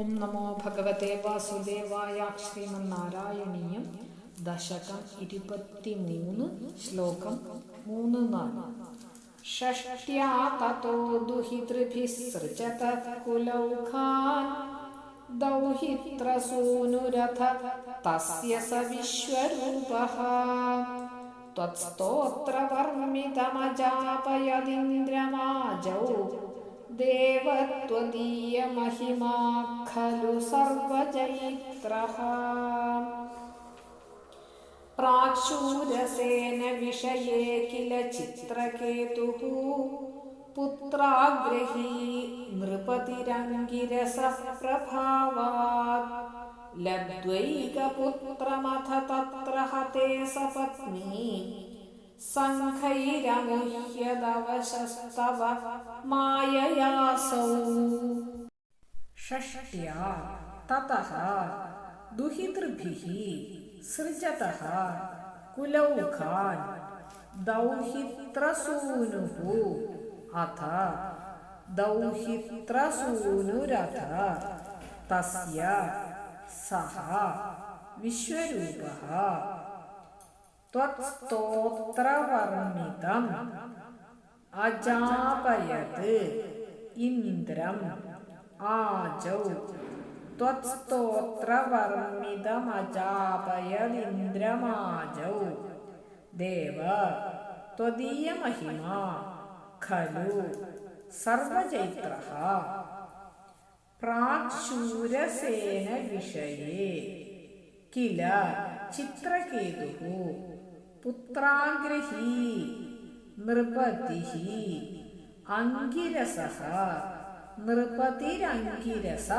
ഓം നമോ ഭഗവത്തെ വാസുദേവായ ശ്രീമന്നാരായണീയം ദശകം ഇരുപത്തിമൂന്ന് ശ്ലോകം മൂന്ന് നാല് ഷഷ്ട്യാ തോ ദുഹിതൃഭിः സൃജത കുലൗഖാൻ ദൗഹിത്രസൂനുരഥ തസ്യ സ വിശ്വരൂപः त्वत्स्तोत्रवर्मितमजापयदिन्द्रमाजौ देवत्वदीयमहिमा खलु सर्वजैत्रः प्राचूरसेन विषये किल चित्रकेतुः? पुत्राग्रही नृपतिरङ्गिरसः प्रभावात् लब्ध्वैकपुत्रमथ तत्र हते सपत्नी सङ्घैरमुह्यदवशस्तव माययासौ षष्ट्या ततः दुहितृभिः सृजतः कुलौखान् दौहित्रसूनुः अथ दौहित्रसूनुरथ तस्य सः विश्वरूपः त्वत्स्तोत्रवर्णितम् अजापयत् इन्द्रम् आजौ त्वत्स्तोत्रवर्णितमजापयदिन्द्रमाजौ देव त्वदीयमहिमा खलु सर्वचैत्रः प्राक्शूरसेन विषये किल चित्रकेतुः പുത്രാഗ്രഹീ നൃപതിഹി അങ്കിരസ നൃപതിരങ്കിരസ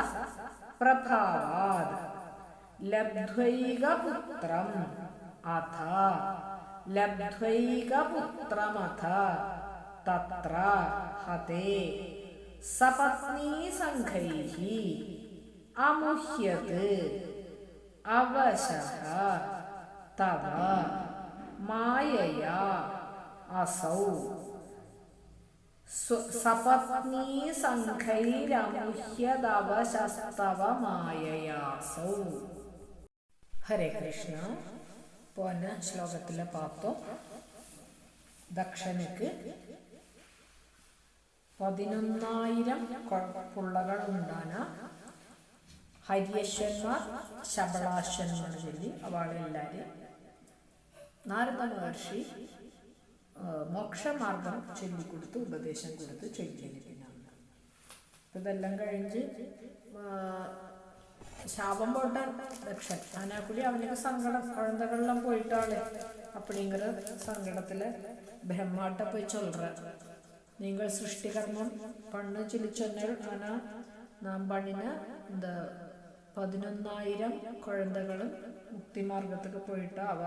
പ്രഭാവാത് ലബ്ധ്വൈകപുത്രം അഥ ലബ്ധ്വൈകപുത്രമഥ തത്ര ഹതേ. സപത്നീസംഘൈഃ അമുഹ്യത് അവശഃ തവ മായയാ. അസൗ. സപത്നീ സംഘൈരമുഹ്യതവശസ്തവ മായയാസൗ ഹരേ കൃഷ്ണ. പോന്ന ശ്ലോകത്തിലെ പാത്തോ ദക്ഷനക്ക് പതിനൊന്നായിരം കുഴപ്പുള്ളകൾ ഉണ്ടാന ഹരിയശ്വന്മാർ ശബളാശ്വന്മാർ ചൊല്ലി. അവളെല്ലാവരും നാരദ മഹർഷി മോക്ഷമാർഗം ചൊല്ലിക്കൊടുത്ത് ഉപദേശം കൊടുത്ത് ചൊല്ലിയിരിക്കുന്നതാണ്. ഇതെല്ലാം കഴിഞ്ഞ് ശാപം പോട്ട രക്ഷൻ ആനാക്കുടി അവനൊക്കെ സങ്കടം കുഴന്തകളിലും പോയിട്ടാളെ. അപ്പടിങ്ങനെ സങ്കടത്തിൽ ബ്രഹ്മാട്ട പോയി ചൊല്ലറ നിങ്ങൾ സൃഷ്ടികർമ്മം പണ്ണ് ചൊല്ലിച്ചൊന്നാൽ നാം പണിന് എന്താ പതിനൊന്നായിരം കുഴന്തകളും മുക്തിമാർഗത്തൊക്കെ പോയിട്ട് അവ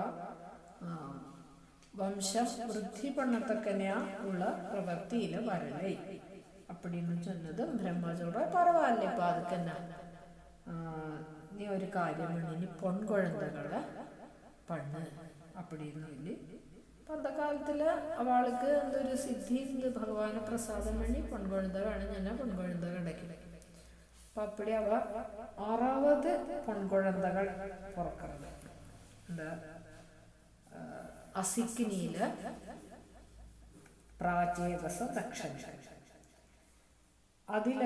വംശം വൃദ്ധി പണ്ണത്തക്കനെയാ ഉള്ള പ്രവൃത്തിയിൽ വരലേ அப்படின்னு சொன்னது பிரம்மா சொல்ற பரவாயில்ல இப்போ அதுக்கு என்ன நீ ஒரு காரியம் பண்ணி நீ பொன் குழந்தைகளை பண்ணு அப்படின்னு சொல்லி അപ്പം அந்த കാലത്തിൽ അവൾക്ക് എന്തൊരു സിദ്ധി ഇത് ഭഗവാനെ പ്രസാദം വേണ്ടി പൊൺകുഴന്ത വേണം ഞാൻ പൊൺകുഴന്ത കിടക്കില്ല അപ്പം അപ്പടി അവ ആറാവത് പൊൺകുഴന്തകൾ പുറക്കുന്നത് എന്താ അസിഗ്നിയിൽ പ്രാചേതസ ദക്ഷണ അതിൽ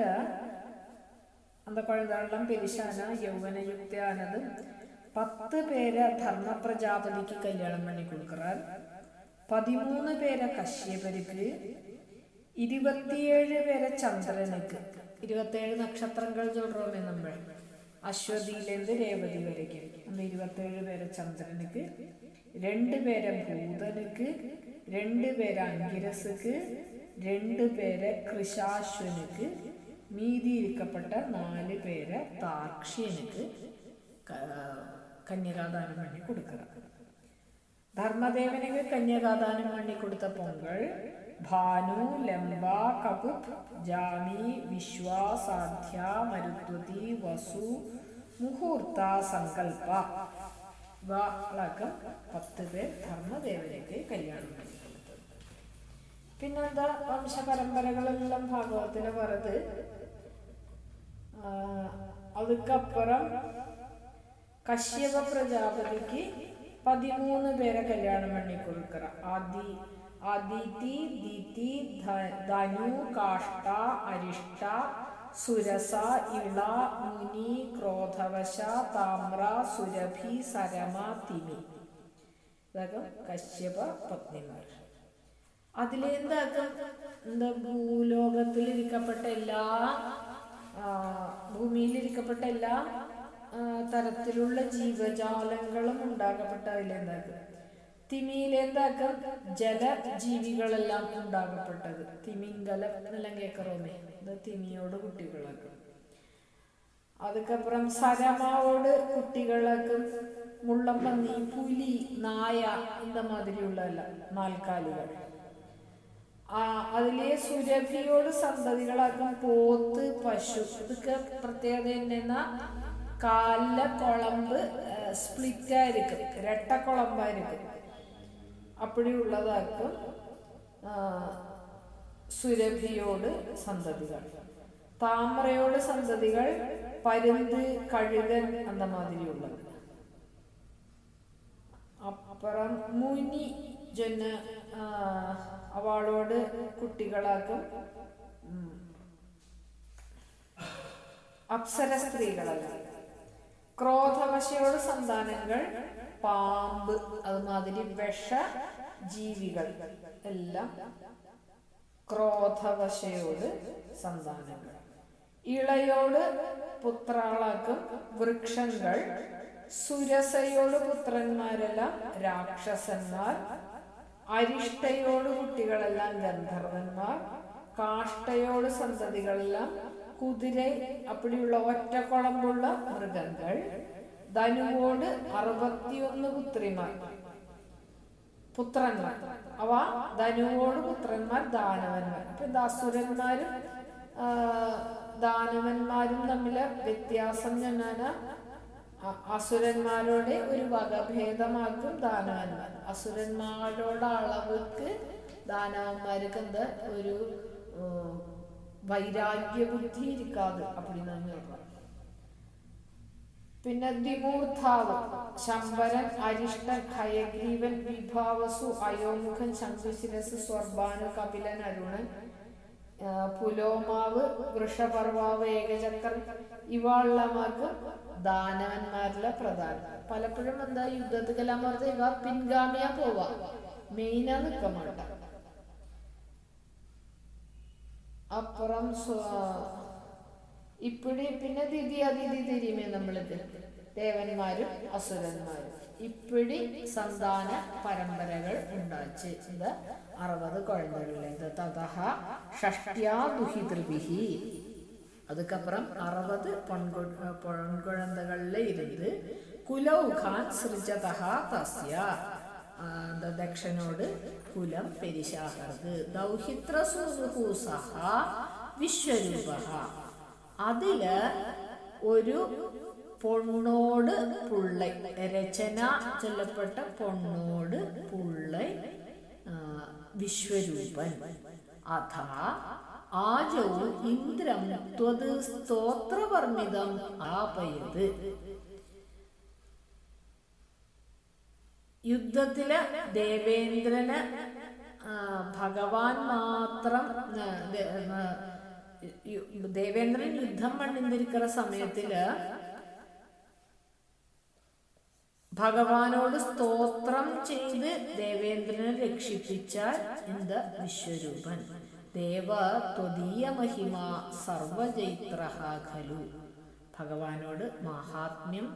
അന്ത കൊഴുതള്ളം പെരിശാന യൗവനയുക്തയാനത് പത്ത് പേരെ ധർമ്മപ്രജാപതിക്ക് കല്യാണം പണി കൊടുക്കാൻ പതിമൂന്ന് പേരെ കശ്യപരിക്ക് ഇരുപത്തിയേഴ് പേരെ ചന്ദ്രനുക്ക്. ഇരുപത്തേഴ് നക്ഷത്രങ്ങൾ ചൊല്ലോമേ നമ്മൾ അശ്വതിയിലേന്ത് രേവതി വരയ്ക്ക്. അന്ന് ഇരുപത്തേഴ് പേരെ ചന്ദ്രനക്ക്. പേരെ ഭൂതനുക്ക് രണ്ട് പേരെ അങ്കിരസുക്ക് രണ്ട് പേരെ കൃഷാശ്വനുക്ക് മീതി ഇരിക്കപ്പെട്ട നാല് പേരെ താർക്ഷ്യനുക്ക് കന്യകാദാനം വേണ്ടി കൊടുക്കുക ധർമ്മദേവനക്ക് കന്യകാദാനം വേണ്ടി കൊടുത്ത പൊങ്കൾ ഭാനു ലംബ കപുപ് ജാമി വിശ്വ സാധ്യ മരുത്വതി വസു മുഹൂർത്ത സങ്കല്പ ബാളകം പത്ത് പേർ ധർമ്മദേവനയ്ക്ക് കല്യാണം പിന്നെന്താ വംശപരമ്പരകളെല്ലാം ഭാഗവത്തിന് പറത് അതുക്കപ്പുറം കശ്യപ പ്രജാപതിക്ക് പതിമൂന്ന് പേരെ കല്യാണം പണി കൊടുക്കുക ആദ്യ ആദിതി ദിതി ധനു കാഷ്ട അരിഷ്ട സുരസ ഇള മുനി ക്രോധവശ താമ്ര സുരഭി സരമ തിമി. ഇതൊക്കെ കശ്യപ പത്നിമാർ. അതിലെന്താക്കും? എന്താ ഭൂലോകത്തിൽ ഇരിക്കപ്പെട്ട എല്ലാ ഭൂമിയിൽ ഇരിക്കപ്പെട്ട എല്ലാ തരത്തിലുള്ള ജീവജാലങ്ങളും ഉണ്ടാക്കപ്പെട്ട അതിലെന്താക്കും? തിമിയിലെന്താക്കാം ജലജീവികളെല്ലാം ഉണ്ടാകപ്പെട്ടത്. തിമിങ്കലം എന്നെല്ലാം കേക്കറോമേ ഇത് തിമിയോട് കുട്ടികളൊക്കെ. അതുക്കപ്പുറം സരമാവോട് കുട്ടികളൊക്കെ. മുള്ളമ്പന്നി പുലി നായ എന്ന മാതിരിയുള്ളതല്ല നാൽക്കാലുകൾ. ആ അതിലെ സുരഭിയോട് സന്തതികളാക്കും പോത്ത് പശു. ഇതൊക്കെ പ്രത്യേകത എന്നാ കാലിലെ കുളമ്പ് സ്പ്ലിറ്റായിരിക്കും. രട്ട കുളമ്പായിരിക്കും ആ, സുരഭിയോട് സന്തതികൾ. താമരയോട് സന്തതികൾ പരുന്ത് കഴുകൻ എന്ന മാതിരിയുള്ളത്. അപ്പുറം മുനി ജന അവളോട് കുട്ടികളാക്കും അപ്സര സ്ത്രീകളല്ല. ക്രോധവശയോട് സന്താനങ്ങൾ പാമ്പ് അതുമാതിരി വിഷ ജീവികൾ എല്ലാം ക്രോധവശയോട് സന്താനങ്ങൾ. ഇളയോട് പുത്രാളാക്കും വൃക്ഷങ്ങൾ സുരസയോട് പുത്രന്മാരെല്ലാം രാക്ഷസന്മാർ അരിഷ്ടയോട് കുട്ടികളെല്ലാം ഗന്ധർവന്മാർ കാഷ്ടയോട് സന്തതികളെല്ലാം കുതിര അപ്പടിയുള്ള ഒറ്റക്കുളമ്പുള്ള മൃഗങ്ങൾ ധനുവോട് അറുപത്തിയൊന്ന് പുത്രിമാർ. പുത്രന്മാർ. അവ ധനുവോട് പുത്രന്മാർ ദാനവന്മാർ. അപ്പൊ ദാസുരന്മാരും ദാനവന്മാരും തമ്മിൽ വ്യത്യാസം ഞാന അസുരന്മാരോടെ ഒരു വകഭേദമാക്കും ദാനവന്മാർ. അസുരന്മാരോട് അളവുക്ക് ദാനവന്മാർക്ക് എന്ത്? ഒരു വൈരാഗ്യ ബുദ്ധി ഇരിക്കാതെ. അപ്പൊ നമ്മൾ പിന്നെ ദ്വിമൂർധാവ് ശംബരൻ അരിഷ്ടൻ ഹയഗ്രീവൻ വിഭാവസു അയോമുഖൻ ശംഖുശിരസ് സ്വർബാനു കപിലൻ അരുണൻ പുലോമാവ് വൃഷപർവാവ് ഏകചക്രൻ ഇവളുള്ളമാർക്ക് ദാനവന്മാരിലെ പ്രധാനം. പലപ്പോഴും എന്താ യുദ്ധത്തിലെല്ലാം പറഞ്ഞ ഇവ പിൻഗാമിയാ പോവാ. മെയിനാ നിക്ക മാട്ട അപ്പുറം സ്വ- ഇപ്പിടി പിന്നെ ദിതി അതിഥി തിരിമേ നമ്മൾക്ക് ദേവന്മാരും അസുരന്മാരും ഇപ്പിടി സന്താന പരമ്പരകൾ ഉണ്ടാച്ച് ഇത് അറുപത് കുഴന്തകളിലേത് തതഹ ഷഷ്ട്യാ ദുഹിതൃഭിഹി அதுக்கப்புறம் அறுபது பொன்கு பொன்குழந்தைகள்ல இருந்து குலௌகான் சிருஜதா தஸ்ய அந்த தக்ஷனோடு குலம் பெரிசாகிறது ദൗഹിത്ര സുഹൂസഹ വിശ്വരൂപ അതിൽ ഒരു പൊണ്ണോട് പുള്ള രചന ചൊല്ലപ്പെട്ട പൊണ്ണോട് പുള്ള വിശ്വരൂപൻ. അഥാ ആജവും ഇന്ദ്രം ത്വത് സ്തോത്രവർണിതം ആപയത്. യുദ്ധത്തിൽ ദേവേന്ദ്രന് ഭഗവാൻ മാത്രം ദേവേന്ദ്രൻ യുദ്ധം പണിന്തിരിക്കുന്ന സമയത്തിൽ ഭഗവാനോട് സ്തോത്രം ചെയ്ത് ദേവേന്ദ്രനെ രക്ഷിപ്പിച്ചാൽ എന്ത്? വിശ്വരൂപൻ. ദേവ ത്വതീയ മഹിമ സർവചൈത്ര ഭഗവാനോട് മഹാത്മ്യം.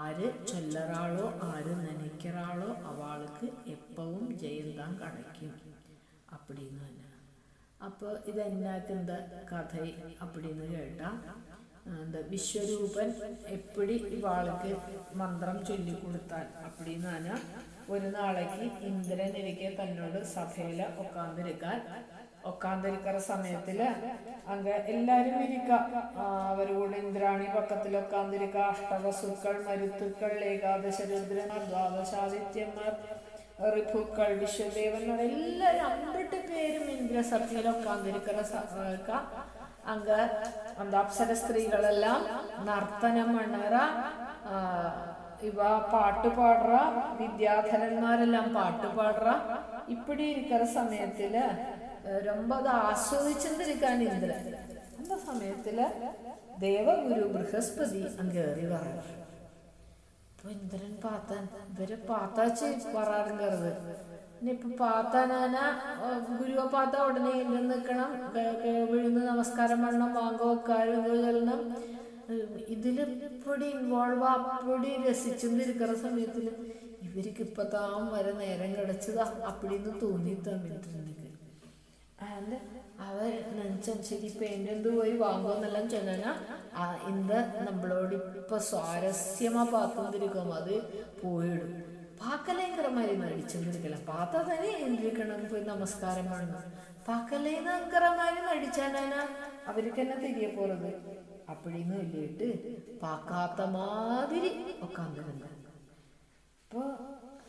ആര് ചൊല്ലറാളോ ആര് നനയ്ക്കറാളോ അവൾക്ക് എപ്പവും ജയന്താൻ കടയ്ക്കും. അപ്പടിന്ന് തന്നെ. അപ്പോൾ ഇതെന്നാത്തിന്റെ കഥ അപ്പടിന്ന് കേട്ടാൽ എന്താ വിശ്വരൂപൻ എപ്പടി ഇവാൾക്ക് മന്ത്രം ചൊല്ലിക്കൊടുത്താൽ അപ്പടിന്ന് തന്നെ ഒരു നാളേക്ക് ഇന്ദ്രൻ ഇരിക്കെ തന്നോട് സഭയില ഒക്കാന്തിരിക്കാൻ ഒക്കാന്തിരിക്കുന്ന സമയത്തിൽ അങ്ങ് എല്ലാരും ഇരിക്ക. അവരോട് ഇന്ദ്രാണി പക്കത്തിൽ ഒക്കാന്തിരിക്ക അഷ്ടവസുക്കൾ മരുത്തുക്കൾ ഏകാദശ രുദ്രന്മാർ ദ്വാദശാദിത്യന്മാർ ഋഭുക്കൾ വിശ്വദേവന്മാർ എല്ലാരും അമ്പിട്ട് പേരും ഇന്ദ്രസത്യയിലൊക്കെ അന്തിരിക്കുന്ന സമയക്ക അങ്ക അന്ത അപ്സര സ്ത്രീകളെല്ലാം നർത്തനം മണ്ണറ ഇവ പാട്ട് പാടുക വിദ്യാധരന്മാരെല്ലാം പാട്ട് പാടുക. ഇപ്പടി ഇരിക്കുന്ന സമയത്തിൽ ரொம்ப ആസ്വദിച്ചിരിക്കാൻ ഇന്ദ്രൻ. അന്ന സമയത്തിൽ ദേവഗുരു ബൃഹസ്പതി അങ്കേറി പറഞ്ഞു അപ്പൊ ഇന്ദ്രൻ പാത്താൻ ഇവരെ പാത്താച്ച് പറഞ്ഞത് ഇനിയിപ്പോ പാത്താനാന ഗുരുവപ്പാത്ത ഉടനെ എഴുന്നേൽ നിൽക്കണം വിഴുന്ന് നമസ്കാരം പണ്ണം വാങ്ങോ കാര്യം ചെല്ലണം ഇതിൽ ഇൻവോൾവ് അപ്പടി രസിച്ചുകൊണ്ടിരിക്കുന്ന സമയത്തിൽ ഇവർക്ക് ഇപ്പൊ താൻ വരെ നേരം കിടച്ചതാ. അപ്പടിന്ന് തോന്നി തന്നിട്ടുണ്ട് ആൻഡ് അവർ നെഞ്ചം ശരി പെയിന്റ് എന്ത് പോയി വാങ്ങുമെന്നെല്ലാം ചെന്നാ ഇന്ത് നമ്മളോട് ഇപ്പൊ സ്വാരസ്യമാ പാത്തുകൊണ്ടിരിക്കും അത് പോയിടും പാക്കലേങ്കരമാരി നടിച്ചെന്നിരിക്കല പാത്ത തന്നെ എന്തിരിക്കണം പോയി നമസ്കാരം വേണം പാക്കലേങ്കരമാരി നടിച്ചാനാ അവർക്ക് തന്നെ തിരികെ പോലത് അപ്പടിന്ന് വലിയിട്ട് പാക്കാത്ത മാതിരി ഒക്കെ അന്നിരുന്നു അപ്പൊ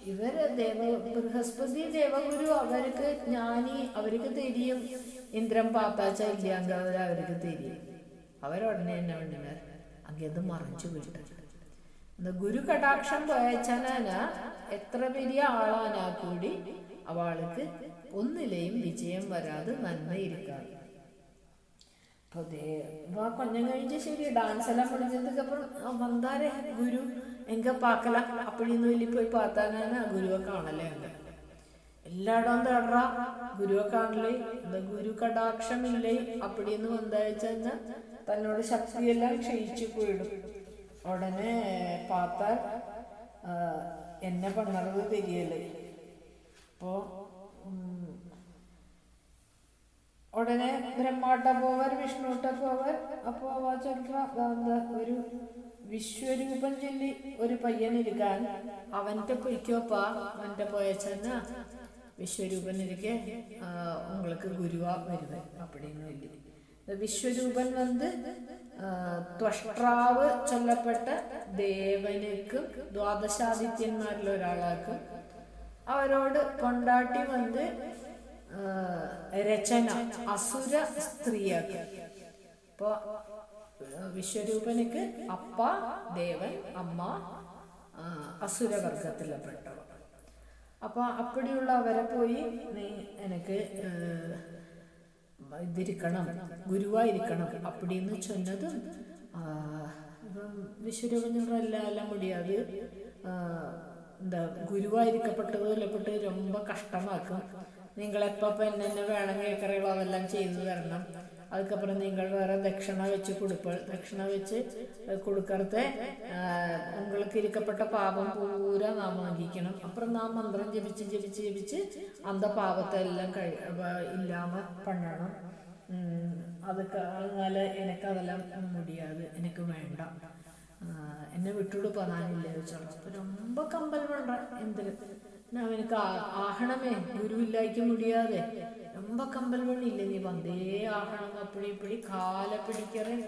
ഇവർ ദേവ ബൃഹസ്പതി ദേവഗുരു അവർക്ക് ജ്ഞാനി അവർക്ക് തിരിയും. ഇന്ദ്രൻ പാത്താച്ച ഇല്ലാങ്ക അവർക്ക് തിരിയും. അവരുടനെ തന്നെ വേണ്ടിനാർ അങ്ങനെ മറിച്ചു വിട്ടു എന്താ ഗുരു കടാക്ഷം പോയച്ചനാന എത്ര വലിയ ആളാനാ കൂടി അവൾക്ക് ഒന്നിലെയും വിജയം വരാതെ നന്മയിരിക്കാറ് അപ്പോൾ കഴിഞ്ഞ ശരി ഡാൻസ് എല്ലാം പഠിച്ചതുക്കപ്പുറം വന്നാരേ ഗുരു എങ്ക പാക്കല അപ്പഴിന്ന് വലിയ പോയി പാത്താനാണ് ഗുരുവെ കാണലേ എങ്ക എല്ലായിടം തേടാ ഗുരുവെ കാണലേ എന്താ ഗുരു കടാക്ഷമില്ലേ അപ്പടിയെന്ന് വന്നാച്ചാൽ തന്നോട് ശക്തിയെല്ലാം ക്ഷയിച്ചു പോയിടും. ഉടനെ പാത്ത എന്നെ പണറവ് തിരിയല്ലേ അപ്പോൾ ഉടനെ ബ്രഹ്മാട്ട പോവർ വിഷ്ണുട്ട പോവർ അപ്പോൾ ചന്ദ്ര ഒരു വിശ്വരൂപം ചൊല്ലി ഒരു പയ്യൻ ഇരിക്കാൻ അവന്റെ പൊയ്ക്കോപ്പാ അവന്റെ പോയച്ചെന്ന വിശ്വരൂപനിരിക്കെ ഉങ്ങൾക്ക് ഗുരുവാ വരുവൻ അപ്പടിന്ന് വേണ്ടി വിശ്വരൂപൻ വന്ന് ത്വഷ്ട്രാവ് ചൊല്ലപ്പെട്ട ദേവനക്കും ദ്വാദശാദിത്യന്മാരിൽ ഒരാളാക്കും. അവരോട് കൊണ്ടാട്ടി വന്ന് രചന അസുര സ്ത്രീയാക്കി. ഇപ്പോ വിശ്വരൂപനക്ക് അപ്പ ദേവൻ അമ്മ അസുരവർഗത്തിലപ്പെട്ടവ അപ്പൊ അപ്പടിയുള്ള അവരെ പോയി നീ എനിക്ക് ഇതിരിക്കണം ഗുരുവായിരിക്കണം அப்படின்னு சொன்னதும் ஆ, ഇപ്പം വിശ്വരൂപഞ്ഞെല്ലാം എല്ലാം മുടിയാത് ആ, എന്താ ഗുരുവായിരിക്കപ്പെട്ടത് കൊല്ലപ്പെട്ട് ரொம்ப കഷ്ടമാക്കും നിങ്ങൾ എപ്പോ എന്നെ വേണം കേക്കറികളോ അതെല്ലാം ചെയ്തു തരണം அதுக்கப்புறம் நீங்கள் வேற தட்சணை வச்சு கொடுப்பல் தட்சணை வச்சு கொடுக்கறத உங்களுக்கு இருக்கப்பட்ட பாவம் பூரா നാം വാങ്ങിക്കണം അപ്പുറം നാം മന്ത്രം ജപിച്ച് ജപിച്ച് ജപിച്ച് അന്ത പാപത്തെ എല്ലാം കഴി വ- ഇല്ലാമ പണ്ണണം ഉം, அதுக்கு அதனால எனக்கு அதெல்லாம் முடியாது எனக்கு வேண்டாம் ஆஹ் എന്നെ വിട്ടുകൊടു പറയാനില്ല ചോദിച്ചോളൂ അപ്പൊ ரொம்ப കമ്പൽ വേണ്ട എന്തിന് അവനക്ക് ആഹണമേ? ഗുരുവില്ലായ്ക്ക് മുടിയാതെ. ரொம்ப கம்பல் பண்ணி இல்லை நீ வந்தே ஆகணும் அப்படி இப்படி காலை பிடிக்கிறேன்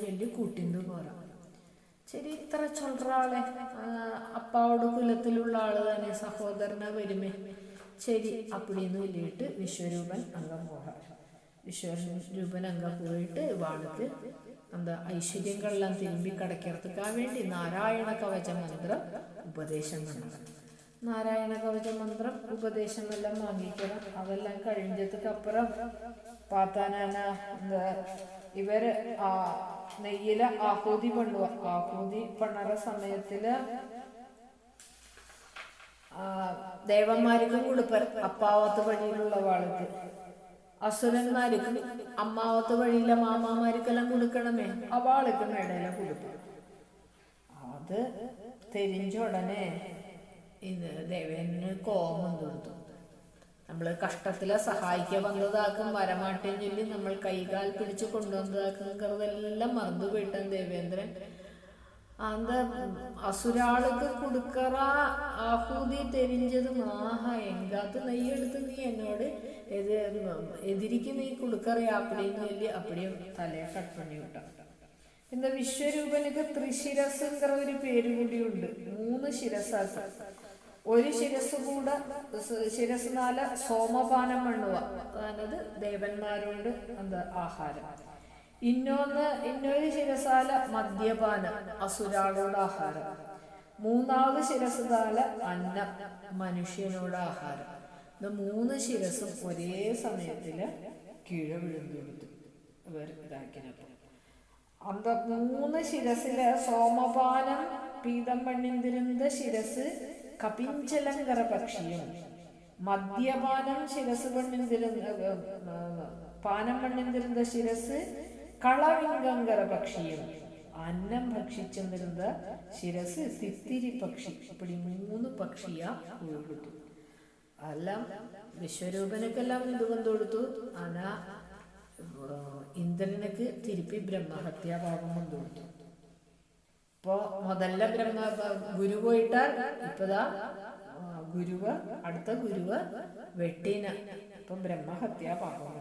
വലിയ சொல்லி പോറ ശരി ഇത്ര ചൊല്ലറ അപ്പാവോട് കുലത്തിലുള്ള ആൾ തന്നെ സഹോദരനെ വരുമേ. ശരി അപ്പടിന്ന് വലിയിട്ട് വിശ്വരൂപൻ അംഗം പോകാം വിശ്വരൂപൻ അംഗം പോയിട്ട് വാൾക്ക് എന്താ ഐശ്വര്യങ്ങളെല്ലാം തിരുമ്പി കടക്കിറത്തിക്കാൻ വേണ്ടി നാരായണ കവച മന്ത്രം ഉപദേശം നടത്തണം നാരായണ കവച മന്ത്രം ഉപദേശം എല്ലാം വാങ്ങിക്കണം. അതെല്ലാം കഴിഞ്ഞതിക്ക് അപ്പുറം പാത്താനാന ഇവർ ആ നെയ്യിൽ ആഹൂതി പണ്ടുവ ആഹൂതി പണറ സമയത്തിൽ ദേവന്മാർക്കും കൊടുപ്പർ അപ്പാവത്ത് വഴിയിലുള്ള വാൾക്ക് അസുരന്മാർക്കും അമ്മാവത്ത് വഴിയിലെ മാമാമാർക്കെല്ലാം കൊടുക്കണമേ. ആ വാളക്കും ഇടയിലെ കൊടുപ്പർ അത് തെരിഞ്ഞ ഉടനെ ഇത് ദേവേന്ദ്രന് കോപം കൊടുത്തു നമ്മൾ കഷ്ടത്തിലെ സഹായിക്ക വന്നതാക്കും വരമാട്ടേം ചൊല്ലി നമ്മൾ കൈകാൽ പിടിച്ച് കൊണ്ടുവന്നതാക്കും കറുതെല്ലാം മറന്നു പോയിട്ടാണ് ദേവേന്ദ്രൻ. അന്ത അസുരാൾക്ക് കൊടുക്കറ ആഹൂതി തെരിഞ്ഞത് മാഹ എങ്കാത്ത് നെയ്യെടുത്ത് നീ എന്നോട് ഇത് എതിരിക്ക് നീ കൊടുക്കറേ അപ്പടിയും ചൊല്ലി അപ്പടിയും തലയെ കട്ട് പണി വിട്ടാ എന്താ വിശ്വരൂപനക്ക് ത്രിശിരസ് എന്ന ഒരു പേര് കൂടിയുണ്ട് മൂന്ന് ശിരസാക്കൾ ഒരു ശിരസ് കൂടെ ശിരസ് നാല് സോമപാനം മണ്ണുക അതായത് ദേവന്മാരോട് എന്താ ആഹാരം. ഇന്നൊന്ന് ഇന്നൊരു ശിരസാല മദ്യപാനം അസുരാളോട് ആഹാരം. മൂന്നാമത് ശിരസാല അന്നം മനുഷ്യനോട് ആഹാരം. ഇത് മൂന്ന് ശിരസും ഒരേ സമയത്തിൽ കീഴ വിഴുന്നെടുത്തു ഇവർ ഇതാക്കിനപ്പോൾ അന്ത മൂന്ന് ശിരസിൽ സോമപാനം പീതം പണ്ണിന്തിരുന്ന ശിരസ് കപിഞ്ചലങ്കര പക്ഷിയും മദ്യപാനം ശിരസ് പണ്ണിന്തിരുന്ന പാനം പണ്ണിന്തിരുന്ന ശിരസ് കളവിങ്കങ്കര പക്ഷിയും അന്നം ഭക്ഷിച്ചെന്നിരുന്ന ശിരസ് തിത്തിരി പക്ഷി ഇപ്പടി മൂന്ന് പക്ഷിയാ കൊടുത്തു എല്ലാം വിശ്വരൂപനക്കെല്ലാം ഇത് കൊണ്ടു കൊടുത്തു ആന ഇന്ദ്രനക്ക് തിരുപ്പി ബ്രഹ്മഹത്യാഭാവം കൊണ്ടു കൊടുത്തു. ഇപ്പോ മുതല്ല ബ്രഹ്മ ഗുരു പോയിട്ടാൽ ഇപ്പതാ ഗുരുവ് അടുത്ത ഗുരുവ് വെട്ടീന. ഇപ്പൊ ബ്രഹ്മഹത്യാപാപം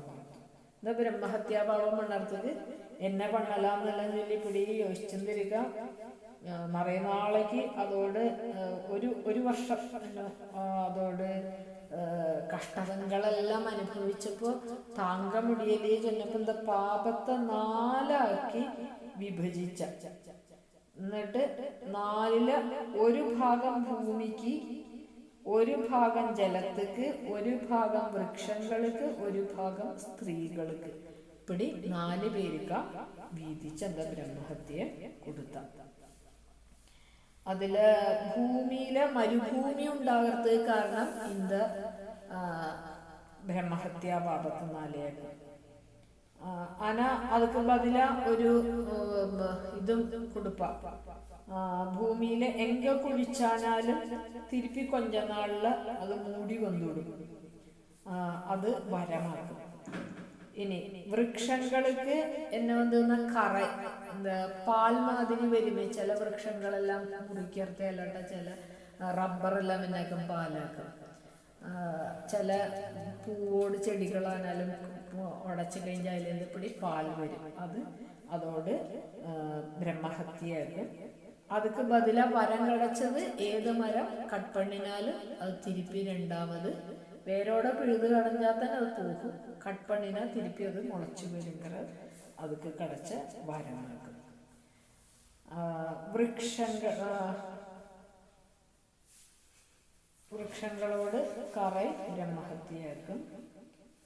എന്താ ബ്രഹ്മഹത്യാപാപം എന്നെ പണ്ണലാന്നെല്ലാം ചൊല്ലി പിടി യോജിച്ചെന്തിരിക്കാം നിറയെ നാളേക്ക് അതോട് ഒരു ഒരു വർഷം അതോട് കഷ്ടതകളെല്ലാം കഷ്ടതങ്ങളെല്ലാം അനുഭവിച്ചപ്പോ താങ്ക മുടിയലേ എന്താ പാപത്തെ നാലാക്കി വിഭജിച്ച. എന്നിട്ട് നാലിൽ ഒരു ഭാഗം ഭൂമിക്ക് ഒരു ഭാഗം ജലത്തിക്ക് ഒരു ഭാഗം വൃക്ഷങ്ങൾക്ക് ഒരു ഭാഗം സ്ത്രീകൾക്ക് ഇപ്പടി നാല് പേർക്ക് വീതിച്ച് എന്താ ബ്രഹ്മഹത്യ കൊടുത്ത. അതിൽ ഭൂമിയിലെ മരുഭൂമി ഉണ്ടാകത്ത് കാരണം ഇന്ത് ബ്രഹ്മഹത്യാ പാപത്തിനാലയാണ് അന അതുക്ക് ബതില ഒരു ഇതും കൊടുപ്പ. ഭൂമിയിലെ എങ്ക കുഴിച്ചാനാലും തിരുപ്പി കൊഞ്ച നാളിൽ അത് മൂടി കൊണ്ടുവിടും അത് വരമാക്കും. ഇനി വൃക്ഷങ്ങൾക്ക് എന്നെ വന്ന കറ എന്താ പാൽ മാതിരി വരുമേ ചില വൃക്ഷങ്ങളെല്ലാം മുറിക്കർത്തെ ചില റബ്ബറെല്ലാം എന്നാക്കും പാലാക്കും. ചില പൂവോട് ചെടികളാണാലും ഉടച്ചു കഴിഞ്ഞാൽ അതിൽ പിടി? പാൽ വരും. അത് അതോട് ബ്രഹ്മഹത്യയാക്കും അതുക്ക് ബദില വരം കടച്ചത് ഏത് മരം? കട്പണ്ണിനാലും അത് തിരുപ്പി രണ്ടാമത്. വേരോടെ പിഴുത് കടഞ്ഞാൽ തന്നെ അത് പോകും. കട്പണ്ണിന തിരുപ്പി അത് മുളച്ചു വരുന്നത് അതുക്ക് കടച്ച വരമാക്കും ആ, വൃക്ഷങ്ങളോട് കറ ബ്രഹ്മഹത്യയാക്കും.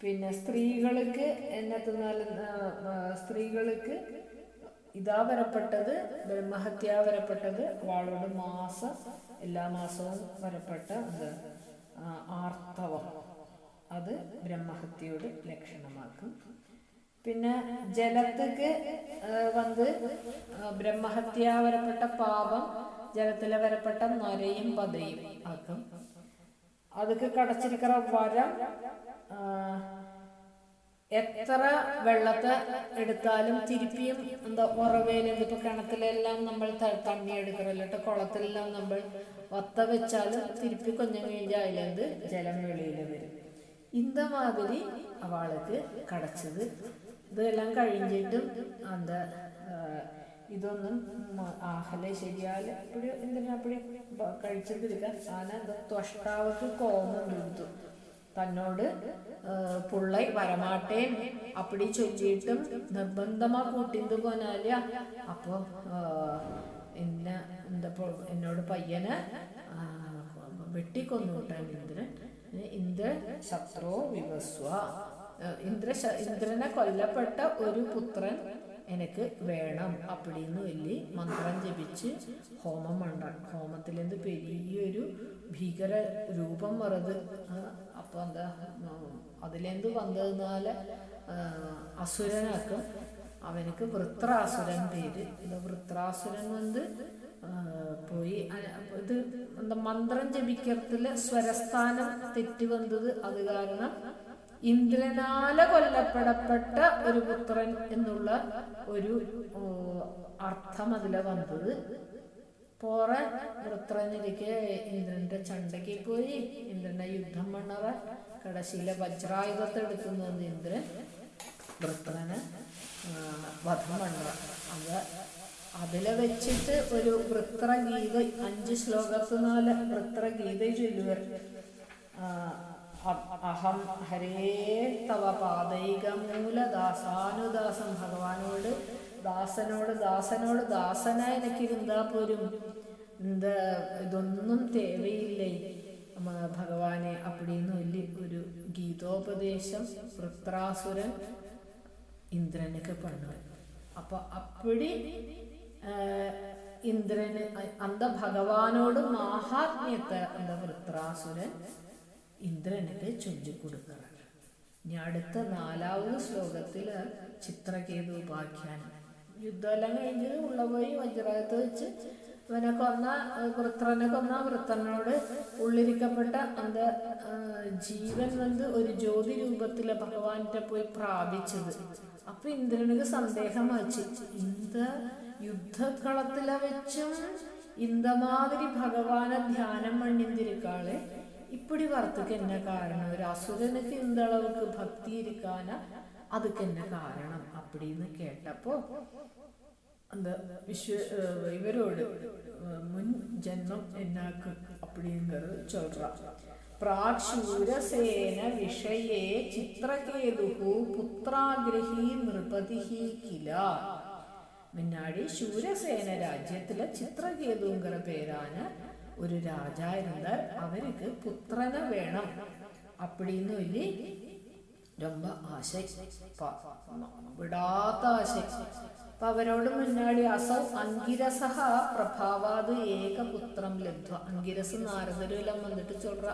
പിന്നെ സ്ത്രീകൾക്ക് എന്നെ തിന്നാലും സ്ത്രീകൾക്ക് ഇതാ വരപ്പെട്ടത് ബ്രഹ്മഹത്യ വരപ്പെട്ടത് വാളോട് മാസം എല്ലാ മാസവും വരപ്പെട്ട ആർത്തവം. അത് ബ്രഹ്മഹത്യയുടെ ലക്ഷണമാക്കും. പിന്നെ ജലത്തേക്ക് വന്ന് ബ്രഹ്മഹത്യ വരപ്പെട്ട പാപം ജലത്തിലെ വരപ്പെട്ട നരയും പതയും ആക്കും. അതൊക്കെ കടച്ചിരിക്കുന്ന വരം എത്ര വെള്ളത്തെ എടുത്താലും തിരുപ്പിയും എന്താ ഉറവേലും ഇപ്പൊ കിണറ്റിലെല്ലാം നമ്മൾ തണ്ണി എടുക്കറല്ലോ കേട്ടോ കുളത്തിലെല്ലാം നമ്മൾ വത്ത വെച്ചാലും തിരുപ്പി കൊഞ്ഞം കഴിഞ്ഞാൽ ജലം വെളിയിൽ വരും. ഇന്തമാതിരി അവൾക്ക് കടച്ചത്. ഇതെല്ലാം കഴിഞ്ഞിട്ടും എന്താ ഇതൊന്നും ആഹലെ ശരിയാൽ. ഇപ്പോഴും എന്തിനാ അപ്പോഴും കഴിച്ചെടുക്കാൻ ആന ത്വഷ്ടാവക്ക് കോമം കൊടുത്തു തന്നോട് പുള്ളൈ വരമാട്ടേൻ അപ്പടി ചൊല്ലിയിട്ടും നിർബന്ധമാ കൂട്ടിന്ത് പോനാല. അപ്പൊ എന്നെ എന്താ എന്നോട് പയ്യനെ വെട്ടിക്കൊന്നു വിട്ടാൻ ഇന്ദ്രൻ. ഇന്ദ്ര ശത്രോ വിവസ്വ. ഇന്ദ്ര ഇന്ദ്രനെ കൊല്ലപ്പെട്ട ഒരു പുത്രൻ എനിക്ക് വേണം അപ്പടിന്ന് വലിയ മന്ത്രം ജപിച്ച് ഹോമം ഉണ്ടാക്കും ഹോമത്തിലെന്ത് പെരിയൊരു ഭീകര രൂപം വറത് ഉം, അതിലെന്ത് വന്നതെന്നാൽ അസുരനാക്കും. അവനക്ക് വൃത്രാസുരൻ പേര്. ഇത് വൃത്രാസുരൻ വന്ന് പോയി. ഇത് എന്താ മന്ത്രം ജപിക്കത്തിൽ സ്വരസ്ഥാനം തെറ്റി വന്നത് അത് കാരണം ഇന്ദ്രനാല കൊല്ലപ്പെടപ്പെട്ട ഒരു പുത്രൻ എന്നുള്ള ഒരു അർത്ഥം അതിലെ വന്നത്. പോറെ വൃത്രനിരിക്കെ ഇന്ദ്രന്റെ ചണ്ടയ്ക്ക് പോയി ഇന്ദ്രന്റെ യുദ്ധം മണ്ണറ കടശീല വജ്രായുധത്തെ നിന്ന് ഇന്ദ്രൻ. വൃത്രന് വധം മണ്ണറ അത് അതിലെ വെച്ചിട്ട് ഒരു വൃത്രഗീത അഞ്ച് ശ്ലോകത്തിനാല് വൃത്രഗീത ചൊല്ലുവർ. അഹം ഹരേ തവ പാദൈകമൂലദാസാനുദാസം ഭഗവാനോട് ദാസനോട് ദാസനോട് ദാസനായി നിൽക്കിരുന്നാ പോലും എന്താ ഇതൊന്നും തേവയില്ലേ? ഭഗവാനെ അപ്പടിന്നൊല്ലി ഒരു ഗീതോപദേശം വൃത്രാസുരൻ ഇന്ദ്രനൊക്കെ പണ്ണു അപ്പൊ അപ്പടി ഇന്ദ്രന് അന്ത ഭഗവാനോട് മാഹാത്മ്യത്തെ അന്ത വൃത്രാസുരൻ ഇന്ദ്രനൊക്കെ ചൊല്ലിക്കൊടുക്കുന്നത് ഇനി അടുത്ത നാലാவது ശ്ലോകത്തിൽ ചിത്രകേതു ഉപാഖ്യാനം. യുദ്ധമെല്ലാം കഴിഞ്ഞ് ഉള്ള പോയി വജ്രത്ത് വെച്ച് ഇവനെ കൊന്ന ഏഹ്, വൃത്രനെ കൊന്ന വൃത്രനോട് ഉള്ളിരിക്കപ്പെട്ട അന്ത ഏഹ്, ജീവൻ വന്ന് ഒരു ജ്യോതി രൂപത്തില് ഭഗവാന്റെ പോയി പ്രാപിച്ചത് അപ്പൊ ഇന്ദ്രനുക്ക് സന്ദേഹം വച്ച് ഇന്ത യുദ്ധക്കളത്തിലെ വെച്ചും இந்த மாதிரி ഭഗവാനെ ധ്യാനം பண்ணிந்திருக்காளே இப்படி வரத்துக்கு என்ன காரணம் ஒரு அசுரனுக்கு இந்த அளவுக்கு பக்தி இருக்கான അതൊക്കെ എന്റെ കാരണം അപ്പടിന്ന് കേട്ടപ്പോ എന്താ വിശ്വ ഇവരോട് മുൻ ജന്മം എന്നാക്ക് അപ്പടിങ്കറ് ചോദ്ര പ്രാക്ഷൂരസേന വിഷയേ ചിത്രകേതുഹു പുത്രാഗ്രഹി നൃപതിഹി കില. മുന്നാടി ശൂരസേന രാജ്യത്തിലെ ചിത്രകേതുങ്കറ പേരാണ് ഒരു രാജായിരുന്ന അവർക്ക് പുത്രനെ വേണം. അപ്പടിന്ന് വലിയ ரொம்ப ஆசை விடாத ஆசை അപ്പൊ അവരോട് മുന്നാടി അസൗ അങ്കിരസഹ പ്രഭാവാത് ഏകപുത്രം ലബ്ധ അങ്കിരസ് നാരദരുമെല്ലാം വന്നിട്ട് ചൊല്ല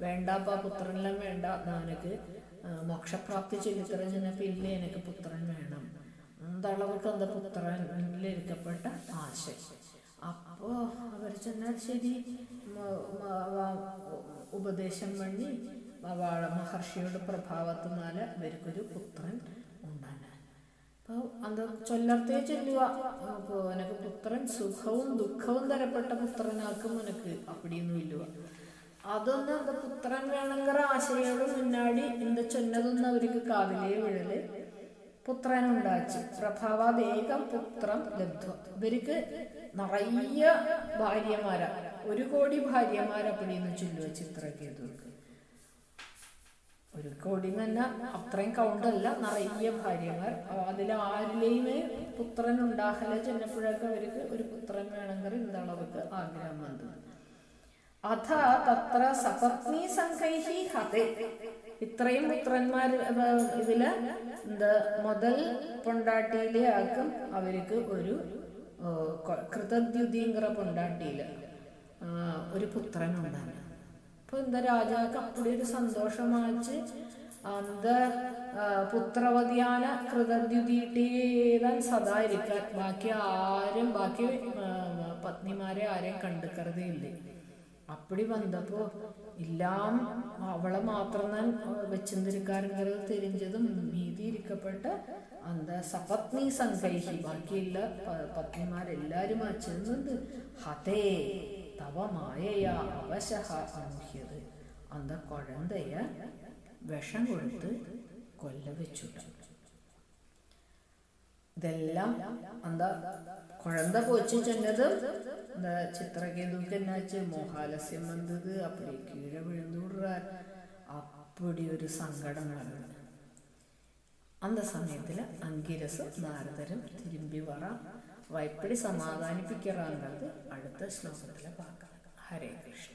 വേണ്ടാപ്പാ പുത്രനെല്ലാം വേണ്ട നാനക്ക് മോക്ഷപ്രാപ്തി ചൊല്ലിത്തറഞ്ഞപ്പോ പിന്നെ എനിക്ക് പുത്രൻ വേണം. തളവർക്ക് എന്താ പുത്രനിൽ എടുക്കപ്പെട്ട ആശ അപ്പോ അവർ ചെന്നാൽ ശരി ഉപദേശം വഴി വാഴ മഹർഷിയുടെ പ്രഭാവത്തിനാൽ ഇവർക്കൊരു പുത്രൻ ഉണ്ടാണ്. അപ്പോൾ അത് ചൊല്ലർത്തേ ചൊല്ലുക അപ്പോൾ എനക്ക് പുത്രൻ സുഖവും ദുഃഖവും തരപ്പെട്ട പുത്രനാക്കും എനക്ക് അപ്പടിയൊന്നും ഇല്ല അതൊന്ന് അത് പുത്രൻ വേണമെങ്കിൽ ആശയോട് മുന്നാടി എന്ത് ചൊന്നതൊന്നും അവർക്ക് കാവിലേ വിഴൽ. പുത്രൻ ഉണ്ടാച്ചു പ്രഭാവാദേകം പുത്രം ലബ്ധ. ഇവർക്ക് നിറയെ ഭാര്യമാരാ. ഒരു കോടി ഭാര്യമാരപ്പടിയെന്ന് ചൊല്ലുക ചിത്രകേതുർക്ക് ഒരു കോടി തന്നെ അത്രയും കൗണ്ടല്ല നിറയെ ഭാര്യമാർ അതിൽ ആരിലെയും പുത്രൻ ഉണ്ടാകല ചെന്നപ്പോഴൊക്കെ അവർക്ക് ഒരു പുത്രൻ വേണമെങ്കിൽ എന്താണ് അവർക്ക് ആഗ്രഹം വന്നത് അഥ തത്ര സപത്നി സംഘൈഹി ഹതേ. ഇത്രയും പുത്രന്മാർ ഇതിൽ എന്താ മുതൽ പൊണ്ടാട്ടിയിലെ ആക്കും അവർക്ക് ഒരു കൃതദ്യുതിങ്കറ പൊണ്ടാട്ടിയിൽ ഒരു പുത്രൻ ഉണ്ടാകും അപ്പൊ എന്താ രാജാക്ക് അപ്പുടി ഒരു സന്തോഷമാച്ച് അന്ത പുത്രവതിയാന കൃതദ്യുതീട്ടേതാൻ സദാ ഇരിക്കാൻ ബാക്കി ആരും ബാക്കി പത്നിമാരെ ആരെയും കണ്ടുക്കരുതേ ഇല്ലേ അപ്പടി വന്നപ്പോ എല്ലാം അവളെ മാത്രം ഞാൻ വെച്ചെന്തിരിക്കാരുങ്കത് തിരിഞ്ഞതും നീതി ഇരിക്കപ്പെട്ട് അന്ത സപത്നി സംഗ്രഹി ബാക്കിയുള്ള പത്നിമാരെല്ലാരും അച്ഛനുണ്ട് ഹതേ. தவ மாயையா அவசகா அணுகியது அந்த குழந்தைய விஷம் கொடுத்து கொல்ல வச்சுட்டான் இதெல்லாம் அந்த குழந்தை போச்சு சொன்னது இந்த சித்திரகேதுக்கு என்னாச்சு மோகாலசியம் வந்தது அப்படி கீழே விழுந்து விடுறார் அப்படி ஒரு சங்கடம் வருது அந்த சமயத்துல அங்கிரசும் நாரதரும் திரும்பி வரா വൈപ്പിടി സമാധാനിപ്പിക്കാറാങ്കത് അടുത്ത ശ്ലോകത്തിലെ വാക്കാണ് ഹരേ കൃഷ്ണ.